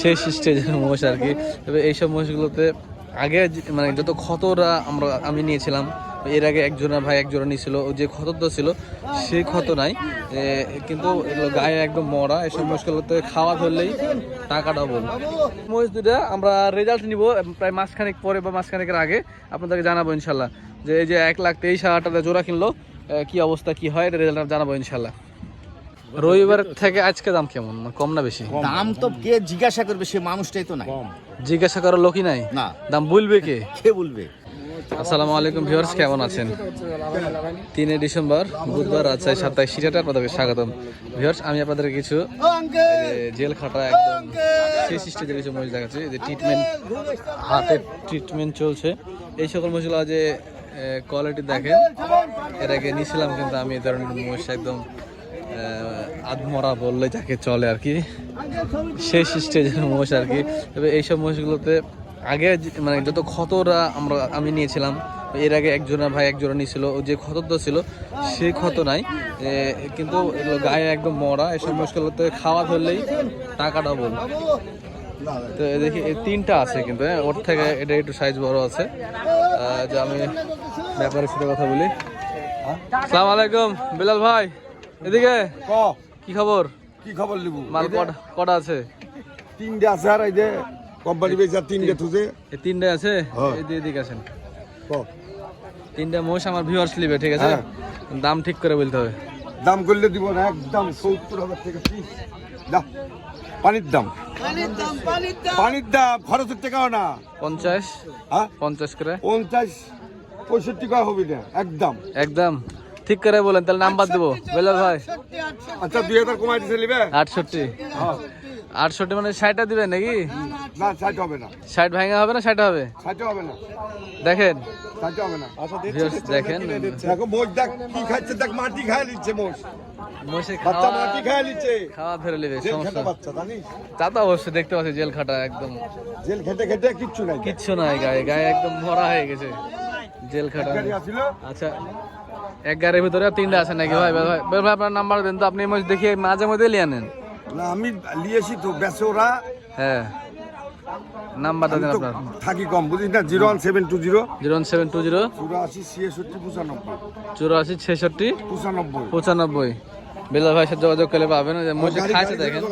শেষ স্টেজের মোষ আর কি। তবে এইসব মোষগুলোতে আগে মানে যত ক্ষতরা আমরা আমি নিয়েছিলাম, এর আগে একজনের ভাই একজোড়া নিয়েছিল যে ক্ষতটা ছিল সেই ক্ষত নাই। কিন্তু এগুলো গায়ে একদম মরা, এসব মোষগুলোতে খাওয়া ধরলেই টাকা ডবল মোষ দুটা আমরা রেজাল্ট নিব প্রায় মাসখানেক পরে বা মাসখানেকের আগে। আপনাদেরকে জানাব ইনশাল্লাহ। যে এই যে এক লাখ তেইশ হাজার টাকা জোড়া কিনলো কি অবস্থা, কি হয়, এটা রেজাল্ট জানাব ইনশাল্লাহ। রবিবার থেকে আজকে দাম কেমন? মানে কম না বেশি? দাম তো কে জিজ্ঞাসা করবে সে মানুষটাই তো নাই। জিজ্ঞাসা করার লোকই নাই? না। দাম বলবে কে? কে বলবে? আসসালামু আলাইকুম ভিউয়ার্স কেমন আছেন? তিনে ডিসেম্বর বুধবার রাজশাহী সাপ্তাহিক সিটাটা আপনাদেরকে স্বাগতম। ভিউয়ার্স আমি আপনাদের কিছু জেল খাটা একদম শেষ স্টেজের কিছু মহিলা দেখাচ্ছি। যে ট্রিটমেন্ট হাতের ট্রিটমেন্ট চলছে। এই সকল মহিলা যে কোয়ালিটি দেখেন এর আগে নিয়েছিলাম কিন্তু আমি এই ধরনের মহিষ একদম আধমরা বললে যাকে চলে আর কি। শেষ স্টেজের মোষ আর কি। তবে এইসব মোষগুলোতে আগে মানে যত ক্ষতরা আমরা আমি নিয়েছিলাম, এর আগে একজনের ভাই একজোড়া নিয়েছিল, ও যে ক্ষতটা ছিল সেই ক্ষত নাই। কিন্তু এগুলো গায়ে একদম মরা এসব মোষগুলোতে খাওয়া ধরলেই টাকা ডবল তো দেখি তিনটা আছে কিন্তু হ্যাঁ? ওর থেকে এটা একটু সাইজ বড় আছে। যে আমি ব্যাপারের সাথে কথা বলি। সালাম আলাইকুম, বিলাল ভাই, এদিকে? কি খবর? কি খবর লিবু? মাল কটা কটা আছে? তিনটে আছে আর এই যে কোম্পানি বেচা তিনটে থুছে। এই তিনটে আছে? হ্যাঁ। এই দিয়ে দিকে আছেন ক? তিনটা মোষ আমার ভিউয়ার্স লিবে ঠিক আছে? হ্যাঁ। দাম ঠিক করে বলতে হবে। দাম করলে দিব না একদম সত্তর হাজার থেকে পিস দা পানির দাম। পানির দাম খরচের টাকাও না। পঞ্চাশ? হ্যাঁ? পঞ্চাশ করে? পঞ্চাশ পঁয়ষট্টি টাকা হবে না একদম। একদম। ঠিক করে বলেন তাহলে নাম্বার দেবো। বেলাল ভাই। আচ্ছা দুই হাজার কমাই দিতে নিবে? আটষট্টি। আটষট্টি মানে ষাটটা দিবেন নাকি? না ষাট হবে না। ষাট ভাঙা হবে না ষাট হবে? ষাট হবে না। দেখেন। দেখেন। মোষ দেখ কি খাচ্ছে দেখ মাটি খায় নিচ্ছে মোষ। তা তো অবশ্যই দেখতে পাচ্ছি জেল খাটা একদম। জেল খেটে খেটে কিচ্ছু নাই। কিচ্ছু নাই গায়ে গায়ে একদম ভরা হয়ে গেছে। জেল খাটা। আচ্ছা এক গাড়ির ভিতরে তিনটা আছে নাকি? ভাই ভাই ভাই আপনার নাম্বার দেন তো আপনি মাস মাঝে মধ্যে লিয়ে আনেন না আমি লিয়েছি তো বেসোরা হ্যাঁ। নাম্বারটা দেন আপনার। থাকি কম বুঝিস না? Zero one seven two zero. Zero one seven two zero. চুরাশি ছিয়াষট্টি পঁচানব্বই। চুরাশি ছেষট্টি পঁচানব্বই। পঁচানব্বই। বেলাল ভাইয়ের সাথে যোগাযোগ করলে পাবেন মসজিদ খাইছে দেখেন।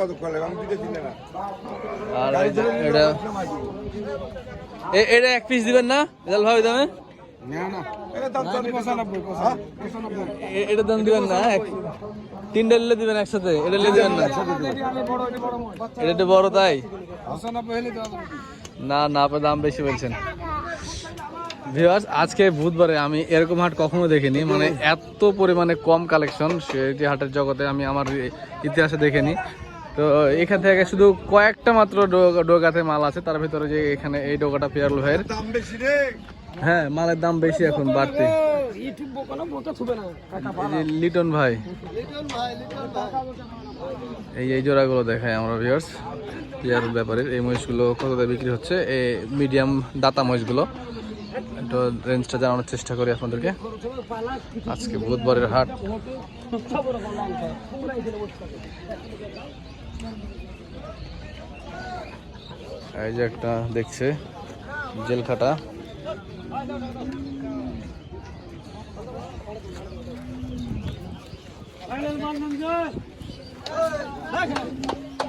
আর এটা এক পিস দিবেন না? বেলাল ভাই দামে? না, না। হ্যাঁ? এটা দাম দিবেন না তিনটা নিলে দিবেন একসাথে এটা নিলে দিবেন না। এটা একটু বড় তাই? না না আপনার দাম বেশি বলছেন। ভিউয়ার্স আজকে বুধবারে আমি এরকম হাট কখনো দেখিনি মানে এত পরিমাণে কম কালেকশন সেটি হাটের জগতে আমি আমার ইতিহাসে দেখিনি। তো এখান থেকে শুধু কয়েকটা মাত্র ডোগাতে মাল আছে তার ভিতরে যে এখানে এই ডোগাটা পিয়ারল ভাইয়ের। হ্যাঁ মালের দাম বেশি এখন বাড়তে লিটন ভাই। এই এই জোড়াগুলো দেখায় আমরা ভিউয়ার্স পিয়ার ব্যাপারে। এই মহিষগুলো কত বিক্রি হচ্ছে? এই মিডিয়াম দাতা মহিষগুলো। একটু রেঞ্জটা জানানোর চেষ্টা করি আপনাদেরকে। আজকে বুধবারের হাট। এই যে একটা দেখছে, জেলখাটা।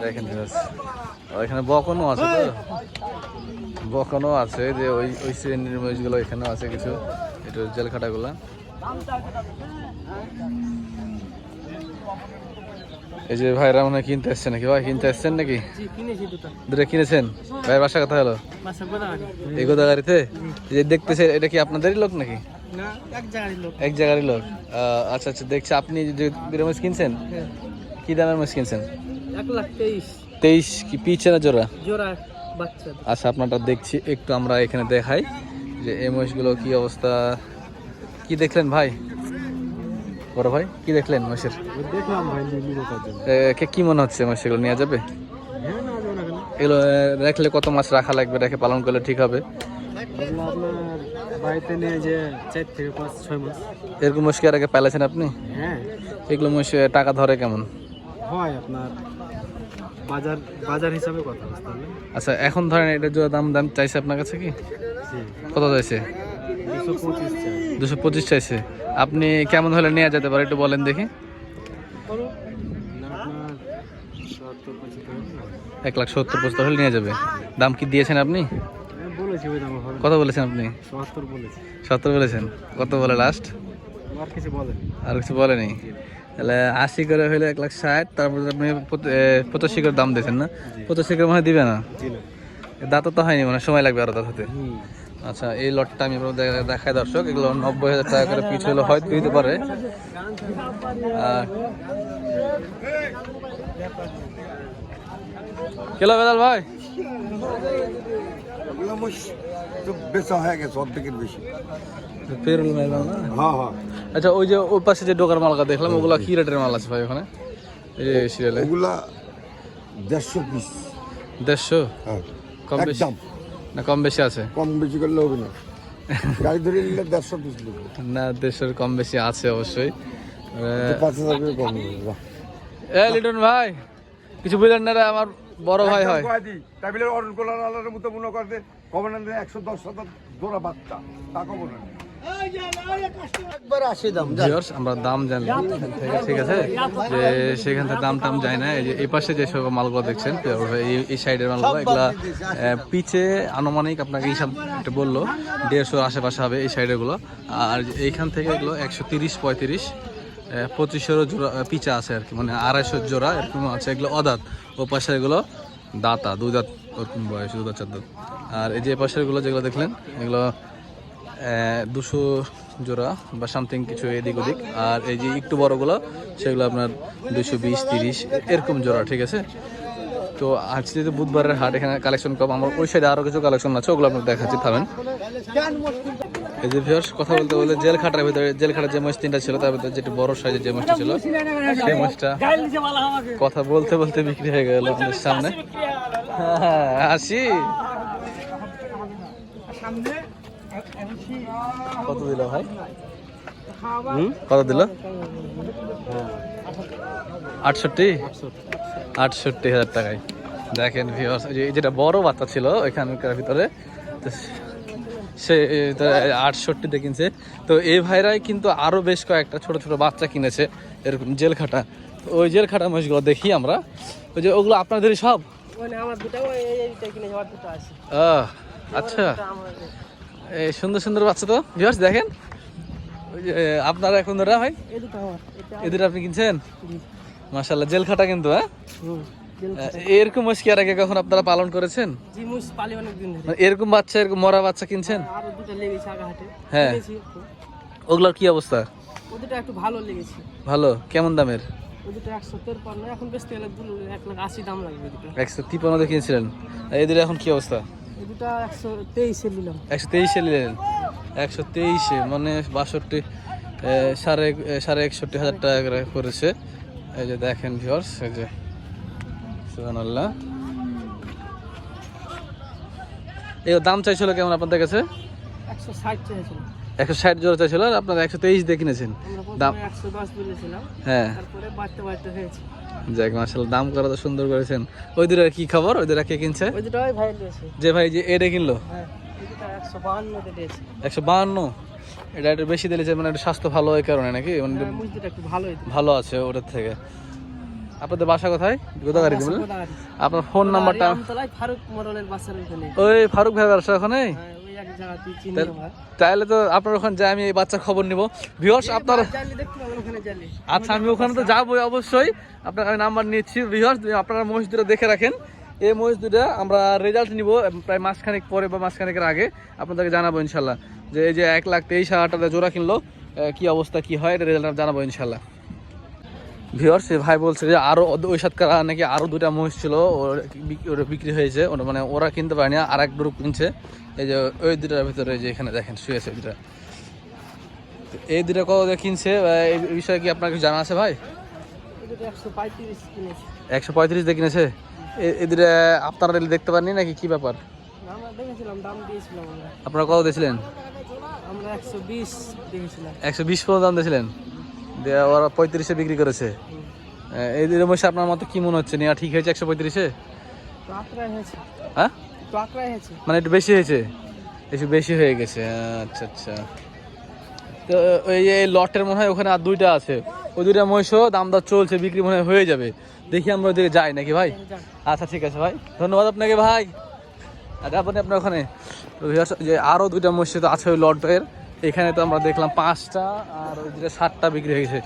দেখেন ওইখানে বকনও আছে তো? বকনও আছে যে ওই ওই শ্রেণির মহিষগুলো এখানেও আছে কিছু। একটু জেলখাটাগুলো। এই যে ভাইরা মনে হয় কিনতে এসছেন নাকি? ভাই কিনতে এসছেন নাকি? দুটো। কিনেছেন? ভাইয়ের বাসা কথা হলো? এই গোদাগাড়িতে? যে দেখতেছে এটা কি আপনাদেরই লোক নাকি? এক জায়গারই লোক। আচ্ছা আচ্ছা দেখছি আপনি যে দুটো মাছ কিনছেন? কি দামের মাছ কিনছেন? তেইশ। কি পিছে না জোড়া? আচ্ছা আপনারটা দেখছি একটু আমরা এখানে দেখাই যে এই মহিষগুলো কি অবস্থা? কি দেখলেন ভাই? বড় ভাই কি দেখলেন মহিষের? দেখলাম ভাই কে কি মনে হচ্ছে মহিষগুলো নেওয়া যাবে? এগুলো রাখলে কত মাস রাখা লাগবে রেখে পালন করলে ঠিক হবে। এগুলো আপনার বাড়িতে নিয়ে যে চার থেকে পাঁচ ছয় মাস এরকম মহিষ কি আর আগে পালাছেন আপনি? হ্যাঁ এগুলো মহিষ টাকা ধরে কেমন? হয় আপনার বাজার বাজার হিসাবে কথা আচ্ছা এখন ধরেন এটা জোড়া দাম দাম চাইছে আপনার কাছে কি? কত চাইছে? দুশো পঁচিশ চাই। দুশো পঁচিশ চাইছে। আপনি কেমন হলে নেওয়া যেতে পারে একটু বলেন দেখি। এক লাখ সত্তর পঁচাত্তর হলে নিয়ে যাবে। দাম কি দিয়েছেন আপনি? কত বলেছেন আপনি? সত্তর বলেছেন। কত বলে লাস্ট আর কিছু বলেন। তাহলে আশি করে হলে এক লাখ ষাট তারপর আপনি পঁচাশি করে দাম দিয়েছেন না? পঁচাশি করে মনে হয় দিবে না? দাঁত তো হয়নি মানে সময় লাগবে আরও দাঁত হতে। আচ্ছা এই লটটা আমি দেখাই দর্শক এগুলো নব্বই হাজার টাকা করে পিছু হলে হয়তো দিতে পারে। আর কেলো বেদাল ভাই? বেচা হয়ে গেছে অর্ধেকের বেশি। পেরুল মেলা না? হ্যাঁ হ্যাঁ। আচ্ছা ওই যে ওই পাশে যে ডোকার মালকা দেখলাম ওগুলা কি রেটের মাল আছে ভাই ওখানে? এই যে সিরিয়ালে ওগুলা দেড়শো পিস দেড়শো? হ্যাঁ কম বেশি? না কম বেশি আছে? কম বেশি করলে হবে না। গাড়ি ধরে নিলে দেড়শো পিস না দেড়শোর কম বেশি আছে অবশ্যই। পাঁচ হাজার করে কম এ লিটন ভাই কিছু বুঝলেন না রে আমার বড় ভাই হয়। টেবিলের অরুণ কোলার আলাদার মতো মনে করতে কবে একশো দশ হাজার জোড়া বাচ্চা তা কবে আমরা দাম জানলাম ঠিক আছে? যে সেখান থেকে দাম টাম যায় না। এই যে এই পাশে যে সব মালগুলো দেখছেন এই- সাইডের মালগুলো এগুলা আহ, পিছে আনুমানিক আপনাকে হিসাব একটা বলল দেড়শোর আশেপাশে হবে এই সাইডেরগুলো। আর এইখান থেকে এগুলো একশো তিরিশ পঁয়ত্রিশ পঁচিশেরও জোড়া পিচা আছে আর কি মানে আড়াইশো জোড়া এরকম আছে। এগুলো অদাঁত। ও পাশে এগুলো দাঁতা দুই দাঁত ওরকম বয়স দু দাঁত চার দাঁত। আর এই যে পাশেরগুলো যেগুলো দেখলেন এগুলো দুশো জোড়া বা সামথিং কিছু এদিক ওদিক। আর এই যে একটু বড়গুলো সেগুলো আপনার দুশো বিশ তিরিশ এরকম জোড়া ঠিক আছে? তো আজকে যেহেতু বুধবারের হাট এখানে কালেকশন কম আমার ওই সাইডে আরও কিছু কালেকশন আছে ওগুলো আপনার দেখাচ্ছি থামেন। এই যে ভিউয়ার্স কথা বলতে বলতে জেল খাটার ভিতরে জেল খাটার যে মহিষ তিনটা ছিল তার ভিতরে যেটি বড় সাইজের যে মাছটা ছিল সেই মাছটা কথা বলতে বলতে বিক্রি হয়ে গেল আমাদের সামনে। হ্যাঁ, আসি। কত দিল ভাই? হুম? কত দিল? আটষট্টি? আটষট্টি হাজার টাকায়। দেখেন যে- যেটা বড় বাচ্চা ছিল এখানকার ভিতরে তো সে আটষট্টিতে কিনছে। তো এই ভাইরাই কিন্তু আরও বেশ কয়েকটা ছোট ছোট বাচ্চা কিনেছে এরকম জেল খাটা তো ওই জেল খাটা মহিষগুলো দেখি আমরা। ওই যে ওগুলো আপনাদেরই সব? আচ্ছা। সুন্দর সুন্দর বাচ্চা তো। ভিউয়ার্স দেখেন। আপনারা এখন ধরা এটা এদের আপনি কিনছেন? মাশাল্লাহ জেল খাটা কিন্তু হ্যাঁ? এরকম মহিষ কি আর আগে কখন আপনারা পালন করেছেন? মানে এরকম বাচ্চা এরকম মরা বাচ্চা কিনছেন? হাটে হ্যাঁ। ওগুলোর কি অবস্থা? একটু ভালো লেগেছে। ভালো? কেমন দামের? একশো তেরপান্ন এখন বেচতে গেলে এক লাখ আশি দাম লাগবে একশো তিপ্পান্ন কিনছিলেন। এদের এখন কি অবস্থা? দুটো একশো তেইশে নিলাম। একশো তেইশে নিলেন? একশো তেইশে মানে বাষট্টি সাড়ে সাড়ে একষট্টি হাজার টাকা করে করেছে এই যে দেখেন ভিওর্স এই যে এই দাম চাইছিল কেমন আপনাদের কাছে? একশো ষাট একশো ষাট জোড়া চাইছিল আর আপনারা একশো তেইশ দিয়ে কিনেছেন। দাম হ্যাঁ। যাক মাসাল দাম করা তো সুন্দর করেছেন। ওই দুটার কি খবর? ওই দুটা কে কিনছে? ওই দুটো ভাই দিয়েছে। যে ভাই যে এটা কিনলো? হ্যাঁ এই দুটো একশো বাহান্নতে দিয়েছে। একশো বাহান্ন? এটা একটু বেশি দিলেছে মানে একটু স্বাস্থ্য ভালো এই কারণে নাকি? মানে একটু হ্যাঁ, একটু ভালো আছে ওটার থেকে। আপনাদের বাসা কোথায়? গোদাগাড়ি গোদাগাড়ি। আপনার ফোন নাম্বারটা? ফারুক মরলের বাসার ওখানে ওই ফারুক ভাই ব্যবসা ওখানে তাহলে তো আপনার ওখানে যাই আমি এই বাচ্চার খবর নিব। ভিওর্স আপনার আচ্ছা আমি ওখানে তো যাবোই অবশ্যই। আপনার আমি নাম্বার নিচ্ছি। ভিওর্স আপনারা মহিষ দুটো দেখে রাখেন এই মহিষ দুটো আমরা রেজাল্ট নিব প্রায় মাসখানেক পরে বা মাসখানেকের আগে। আপনাদেরকে জানাব ইনশাল্লাহ। যে এই যে এক লাখ তেইশ হাজার টাকা জোড়া কিনলো কি অবস্থা কি হয় এটা রেজাল্ট জানাব ইনশাল্লাহ। ভিওর সে ভাই বলছে যে আরও ওদ- ওই সাতকারা নাকি আরও দুটা মহিষ ছিল ওর বিক্রি হয়েছে। ওটা মানে ওরা কিনতে পারেনি আর এক গ্রুপ কিনছে। এই যে ওই দুটার ভিতরে যে এখানে দেখেন শুয়েছে দুটা এই দুটা কত কিনছে? এই বিষয়ে কি আপনার কিছু জানা আছে ভাই? একশো পঁয়ত্রিশ দিয়ে কিনেছে? এই দুটা আপনারা দেখতে পারেনি নাকি কি ব্যাপার? আপনারা কত দিয়েছিলেন? একশো বিশ একশো বিশ পর্যন্ত দাম দিয়েছিলেন? দিয়ে ওরা পঁয়ত্রিশে বিক্রি করেছে। এই দুটো মহিষ আপনার মতো কি মনে হচ্ছে? নেওয়া ঠিক হয়েছে একশো পঁয়ত্রিশে? হ্যাঁ? মানে একটু বেশি হয়েছে? একটু বেশি হয়ে গেছে। আচ্ছা আচ্ছা। তো ওই এই লটের মনে হয় ওখানে আর দুইটা আছে। ওই দুইটা মহিষও দাম দর চলছে বিক্রি মনে হয় হয়ে যাবে। দেখি আমরা ওইদিকে যাই নাকি ভাই? আচ্ছা ঠিক আছে ভাই। ধন্যবাদ আপনাকে ভাই। আচ্ছা আপনি আপনার ওখানে। যে আরও দুইটা মহিষ তো আছে ওই লটের। এখানে তো আমরা দেখলাম পাঁচটা আর ওই দুটো সাতটা বিক্রি হয়ে গেছে।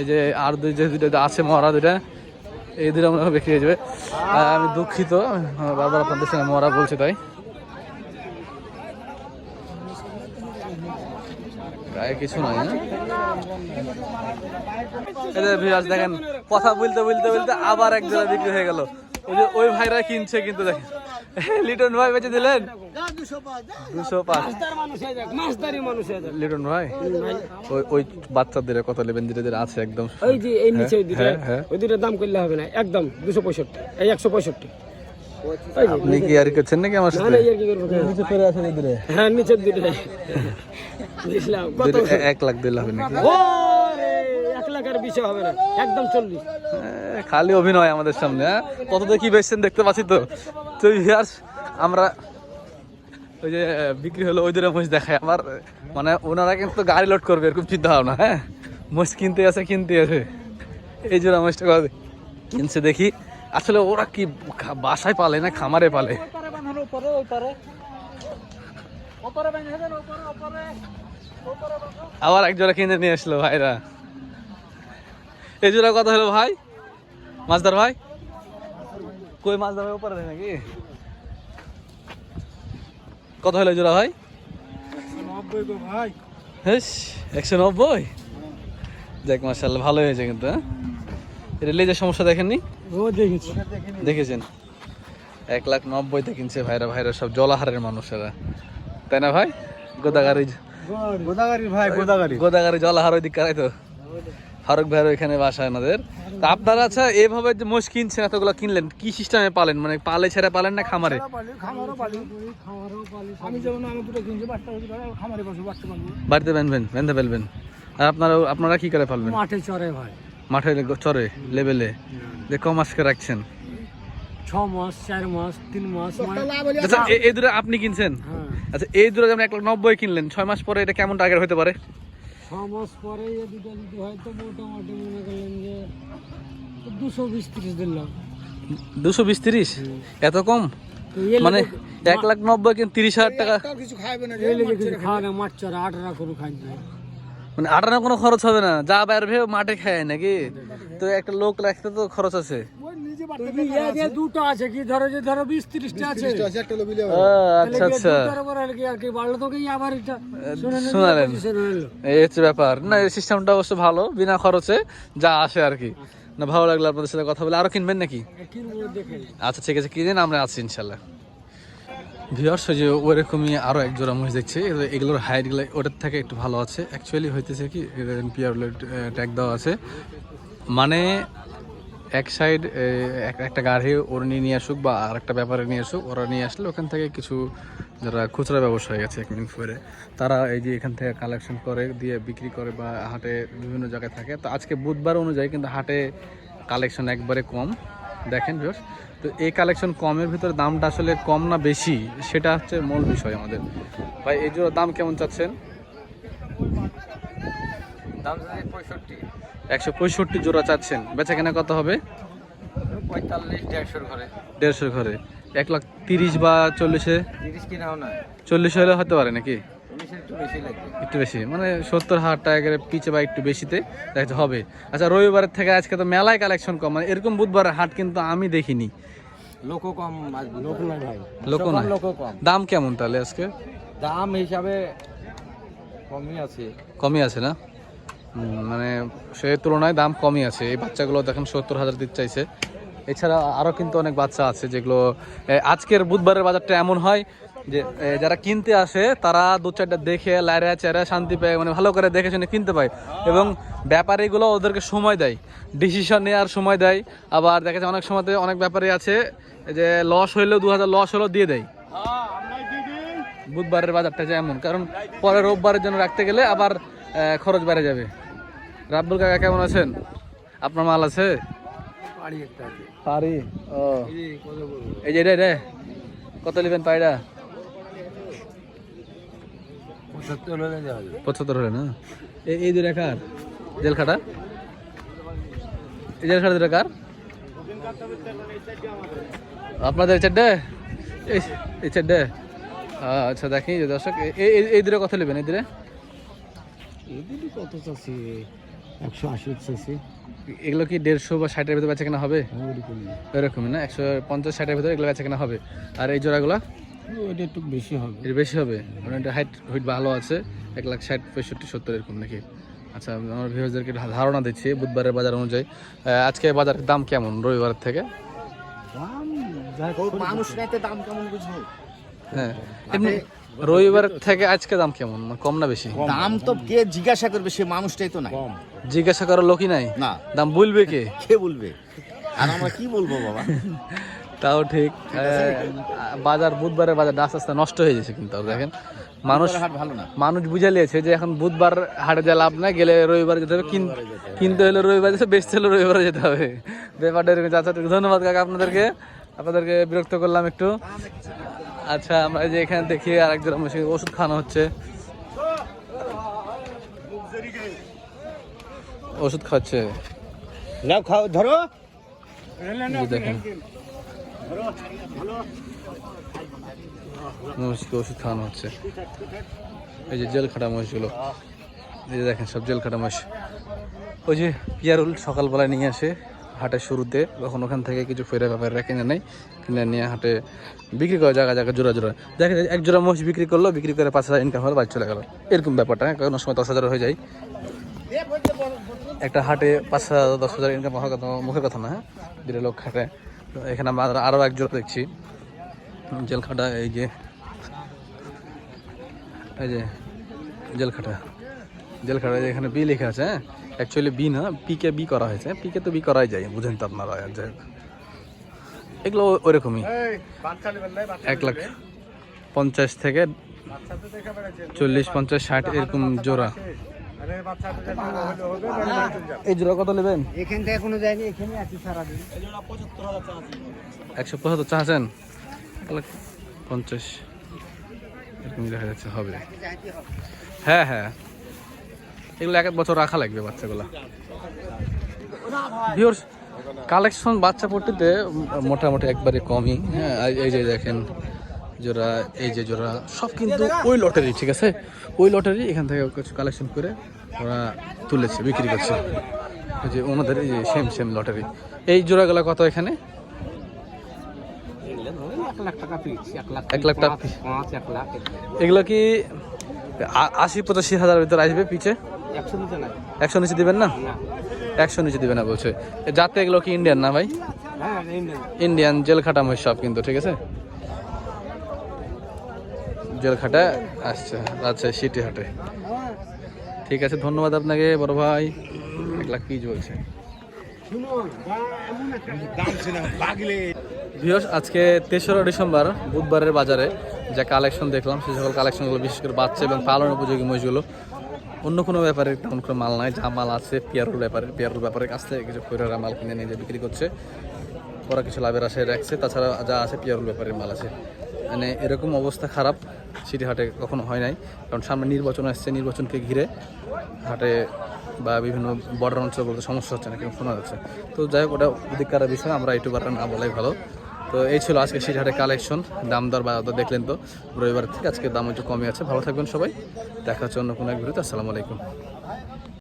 এই যে আর দুই যে দুইটা আছে, মরা দুটা এই দুটো মনে বিক্রি হয়ে যাবে। আর আমি দুঃখিত, বারবার আপনাদের সঙ্গে মরা বলছি তাই। কিছু নয় হ্যাঁ? দেখেন, কথা বলতে বলতে বলতে আবার এক বিক্রি হয়ে গেল। ওই যে ওই ভাইরা কিনছে কিন্তু দেখেন। লিটন ভাই বেঁচে দিলেন? দুশো পাঁচ। হয়ে লিটন ভাই ওই ওই বাচ্চাদের কত নেবেন ধীরে আছে একদম। ওই যে এই নিচে ওই দুটো হ্যাঁ, হ্যাঁ। ওই দুটো দাম করলে হবে না একদম দুশো পঁয়ষট্টি এই একশো পঁয়ষট্টি। আপনি কি আর করছেন নাকি আমার সাথে না ইয়ার কি করব নিচে পড়ে আছে ধীরে হ্যাঁ নিচের দুটো। এক লাখ দিলে হবে নাকি? লাখের বিষয় হবে না। একদম চল্লিশ। খালি অভিনয় আমাদের সামনে হ্যাঁ? কত দেখি বেচছেন দেখতে পাচ্ছি তো। তো ভিউয়ার্স আমরা ওই যে বিক্রি হলো ওই দূরে মহিষ দেখায় আমার। মানে ওনারা কিন্তু গাড়ি লোড করবে এরকম চিন্তা ভাবনা হ্যাঁ? মহিষ কিনতে আছে কিনতে আছে। এই জোড়া মহিষটা কত কিনছে দেখি। আসলে ওরা কি বাসায় পালে না খামারে পালে? আবার এক জোড়া কিনে নিয়ে আসলো ভাইরা। এই জোড়া কত হলো ভাই? মাছদার ভাই? কই মাছ উপরে দেয় নাকি? কত হলো জোড়া ভাই? হেস একশো নব্বই? দেখ মাসাল্লাহ ভালো হয়েছে কিন্তু হ্যাঁ? এটা লেজের সমস্যা দেখেননি? ও দেখেছি। দেখেছেন? এক লাখ নব্বই নব্বইতে কিনছে ভাইরা ভাইরা সব জলাহারের মানুষেরা। তাই না ভাই? গোদাগাড়ি গোদাগাড়ি ভাই গোদাগাড়ি গোদাগাড়ি জলাহার ওই দিক কারাই তো। ফারুক ভাইয়ের ওইখানে বাসা আমাদের তা আপনারা আচ্ছা এভাবে যে মোষ কিনছেন এতগুলো কিনলেন কি সিস্টেমে পালেন? মানে পালে ছেড়ে পালেন না খামারে? বাড়িতে বেঁধবেন বেঁধে ফেলবেন। আর আপনারা আপনারা কি করে ফেলবেন মাঠে চড়ে ভাই। মাঠে চরে লেভেলে যে ক মাসকে রাখছেন? ছ মাস চার মাস তিন মাস মানে আচ্ছা এই দুটো আপনি কিনছেন? হ্যাঁ। আচ্ছা এই দুটো যেমন এক লাখ নব্বই কিনলেন ছয় মাস পরে এটা কেমন টার্গেট হতে পারে? ছ মাস পরে এই দুটো যদি হয়তো মোটামুটি মনে করলেন যে দুশো বিশ তিরিশ দিলাম দুশো বিশ তিরিশ? এত কম? মানে এক লাখ নব্বই কিন্তু তিরিশ হাজার টাকা কিছু খাবে না খাওয়া না মাছ চড়া আঠারো করে খাই না মানে আটানো কোনো খরচ হবে না। যা বের ভেবে মাঠে খায় নাকি? তো একটা লোক রাখতে তো খরচ আছে। দুটো আছে কি? ধরো যে ধরো বিশ তিরিশটা আছে। একটা লোবিলে ও, আচ্ছা আচ্ছা। শোনালেন। এই হচ্ছে ব্যাপার। না এই সিস্টেমটা অবশ্য ভালো বিনা খরচে যা আসে আর কি। না ভালো লাগল আপনাদের সাথে কথা বলে। আরও কিনবেন নাকি? আচ্ছা ঠিক আছে কিনেন আমরা আছি ইনশাল্লাহ। ভিওর্স যে ওরকমই আরও এক জোড়া মহিষ দেখছি। এগুলো- এগুলোর হাইটগুলো ওটার থেকে একটু ভালো আছে। অ্যাকচুয়ালি হইতেছে কি পিয়ার ট্যাগ দেওয়া আছে। মানে এক সাইড একটা গাড়ি ওর নিয়ে নিয়ে আসুক বা আর একটা ব্যাপারে নিয়ে আসুক, ওরা নিয়ে আসলে ওখান থেকে কিছু যারা খুচরা ব্যবসায়ী আছে মিনিট করে তারা এই যে এখান থেকে কালেকশন করে, দিয়ে বিক্রি করে বা হাটে বিভিন্ন জায়গায় থাকে। তো আজকে বুধবার অনুযায়ী কিন্তু হাটে কালেকশন একবারে কম। দেখেন ভিউয়ার্স তো এই কালেকশন কমের ভিতরে দামটা আসলে কম না বেশি সেটা হচ্ছে মূল বিষয় আমাদের। ভাই এই জোড়ার দাম কেমন চাচ্ছেন? দাম পঁয়ষট্টি। একশো পঁয়ষট্টি জোড়া চাচ্ছেন। বেচা কেনা কত হবে? পঁয়তাল্লিশ দেড়শোর ঘরে। দেড়শোর ঘরে। এক লাখ তিরিশ বা চল্লিশে? তিরিশ না। চল্লিশ হলে হতে পারে নাকি? একটু বেশি একটু বেশি। মানে সত্তর হাজার টাকা করে পিছে বা একটু বেশিতে দেখা হবে। আচ্ছা রবিবারের থেকে আজকে তো মেলায় কালেকশন কম। মানে এরকম বুধবারের হাট কিন্তু আমি দেখিনি। লোকও কম লোক নাই ভাই। লোক নাই। লোকও কম। দাম কেমন তাহলে আজকে? দাম হিসাবে কমই আছে। কমই আছে না? মানে সে তুলনায় দাম কমই আছে। এই বাচ্চাগুলো দেখেন সত্তর হাজার দিতে চাইছে। এছাড়া আরও কিন্তু অনেক বাচ্চা আছে যেগুলো আজকের বুধবারের বাজারটা এমন হয় যে যারা কিনতে আসে তারা দু চারটা দেখে লাইরা চেরা শান্তি পায় মানে ভালো করে দেখে শুনে কিনতে পায়। এবং ব্যাপারীগুলো ওদেরকে সময় দেয়। ডিসিশন নেওয়ার সময় দেয়। আবার দেখা যায় অনেক সময়তে অনেক ব্যাপারী আছে যে লস হইলেও দু হাজার লস হলেও দিয়ে দেয়। বুধবারের বাজারটা যে এমন কারণ পরে রোববারের জন্য রাখতে গেলে আবার খরচ বেড়ে যাবে। রাব্বুল কাকা কেমন আছেন? আপনার মাল আছে? পারি ও। এই যে রে রে কত নেবেন পায়রা পঁচাত্তর হলে না? এই এই দুটা কার? জেল খাটা এই জেল খাটা দুটা কার? আপনাদের চারটে? এই চারটে। আচ্ছা দেখি যে দর্শক এই দুটো কত নেবেন এই এদিকে কত চাষি একশো আশি চাষি এগুলো কি দেড়শো বা ষাটের ভিতরে বেচা কেনা হবে? এরকমই না একশো পঞ্চাশ ষাটের ভিতরে এগুলো বেচা কেনা হবে। আর এই জোড়াগুলো? ওইটা একটু বেশি হবে। এর বেশি হবে? মানে এটা হাইট হাইট ভালো আছে এক লাখ ষাট পঁয়ষট্টি সত্তর এরকম নাকি? আচ্ছা আমার ভিউজদেরকে ধারণা দিচ্ছি বুধবারের বাজার অনুযায়ী। আজকে বাজারের দাম কেমন রবিবারের থেকে? মানুষ নাইতে দাম কেমন বুঝব? হ্যাঁ। এমনি রবিবার থেকে আজকে দাম কেমন? মানে কম না বেশি? দাম তো কে জিজ্ঞাসা করবে সে মানুষটাই তো নাই। জিজ্ঞাসা করার লোকই নাই? না। দাম বলবে কে? কে বলবে? আর আমরা কি বলব বাবা? তাও ঠিক। বাজার বুধবারের বাজার আস্তে আস্তে নষ্ট হয়ে যাচ্ছে কিন্তু দেখেন। মানুষ ভালো না। মানুষ বুঝে লিয়েছে যে এখন বুধবার হাটে যা লাভ না গেলে রবিবার যেতে হবে। কিন- কিনতে হলে রবিবার যেতে বেচতে হলে রবিবারে যেতে হবে। ব্যাপারটা ধন্যবাদ কাকা আপনাদেরকে। আপনাদেরকে বিরক্ত করলাম একটু। আচ্ছা আমরা এই যে এখানে দেখি আর একজন ওষুধ খাওয়ানো হচ্ছে। ওষুধ খাচ্ছে নাও খাও ধরো। দেখেন। মহিষকে ওষুধ খাওয়ানো হচ্ছে। এই যে জেল খাটা মহিষগুলো। এই যে দেখেন সব জেল খাটা মহিষ। ওই যে পিয়ারুল সকালবেলায় নিয়ে আসে। হাটের শুরুতে তখন ওখান থেকে কিছু ফেরা ব্যাপাররা কিনে নেয় কিনে নিয়ে হাটে বিক্রি করে জায়গা জায়গা জোড়া জোড়া। দেখেন এক জোড়া মহিষ বিক্রি করল বিক্রি করে পাঁচ হাজার ইনকাম হলো বাড়ি চলে গেল। এরকম ব্যাপারটা হ্যাঁ, কোনো সময় দশ হাজার হয়ে যায়। একটা হাটে পাঁচ হাজার দশ হাজার ইনকাম হওয়ার কথা মুখের কথা না হ্যাঁ? দুটো লোক খাটে এখানে আমরা আরও এক জোড়া দেখছি। জেলখাটা এই যে এই যে জেলখাটা। জেলখাটা এখানে বি লেখা আছে হ্যাঁ? অ্যাকচুয়ালি বি না পিকে বি করা হয়েছে। পিকে তো বি করাই যায় বুঝেন তো আপনারা হোক। এগুলো ওরকমই। এক লাখ পঞ্চাশ থেকে চল্লিশ পঞ্চাশ ষাট এরকম জোড়া। এই জোড়া কত নেবেন? এখান থেকে কোনো যায়নি এখানে আছি সারাদিন। একশো পঁচাত্তর চাচ্ছেন এক লাখ পঞ্চাশ এরকম দেখা যাচ্ছে হবে। হ্যাঁ হ্যাঁ। এগুলো এক এক বছর রাখা লাগবে বাচ্চাগুলো। কালেকশন বাচ্চা পট্টিতে মোটামুটি একবারে কমই। হ্যাঁ এই- যে দেখেন জোড়া এই যে জোড়া সব কিন্তু ওই লটারি ঠিক আছে? ওই লটারি এখান থেকে কিছু কালেকশন করে ওরা তুলেছে বিক্রি করছে। যে ওনাদের এই যে সেম সেম লটারি এই জোড়াগুলো কত এখানে? এক লাখ টাকা এগুলো কি আশি পঁচাশি হাজার ভিতরে আসবে পিছে একশো নিচে দিবেন না? একশো নিচে দিবে না বলছে। যাতে এগুলো কি ইন্ডিয়ান না ভাই? ইন্ডিয়ান জেল খাটা মহিষ সব কিন্তু ঠিক আছে? জেল খাটা আসছে আচ্ছা সিটি হাটে। ঠিক আছে ধন্যবাদ আপনাকে বড় ভাই। এক লাখ পিস বলছে। ভিউয়ার্স আজকে তেসরা ডিসেম্বর বুধবারের বাজারে যা কালেকশন দেখলাম সে সকল কালেকশনগুলো বিশেষ করে বাচ্চা এবং পালন উপযোগী মহিষগুলো অন্য কোনো ব্যাপারে তেমন কোনো মাল নাই, যা মাল আছে পেয়ারুর ব্যাপারে পেয়ারুর ব্যাপারে কাছ থেকে কিছু ফেরারা মাল কিনে নিয়ে বিক্রি করছে। ওরা কিছু লাভের আশায় রাখছে, তাছাড়া যা আছে পিয়ারুল ব্যাপারের মাল আছে। মানে এরকম অবস্থা খারাপ সিটি হাটে কখনো হয় নাই। কারণ সামনে নির্বাচন আসছে, নির্বাচনকে ঘিরে হাটে বা বিভিন্ন বর্ডার অঞ্চলগুলোতে সমস্যা হচ্ছে না কেমন শোনা যাচ্ছে তো যাই হোক, ওটা অধিকার বিষয়, আমরা ইউটিউবাররা না বলাই ভালো। তো এই ছিল আজকে সিটহাটের কালেকশন দাম দর বা দেখলেন তো। রবিবার থেকে আজকে দাম একটু কমে আছে। ভালো থাকবেন সবাই। দেখা হচ্ছে অন্য কোনো এক ভিডিওতে। আসসালামু আলাইকুম।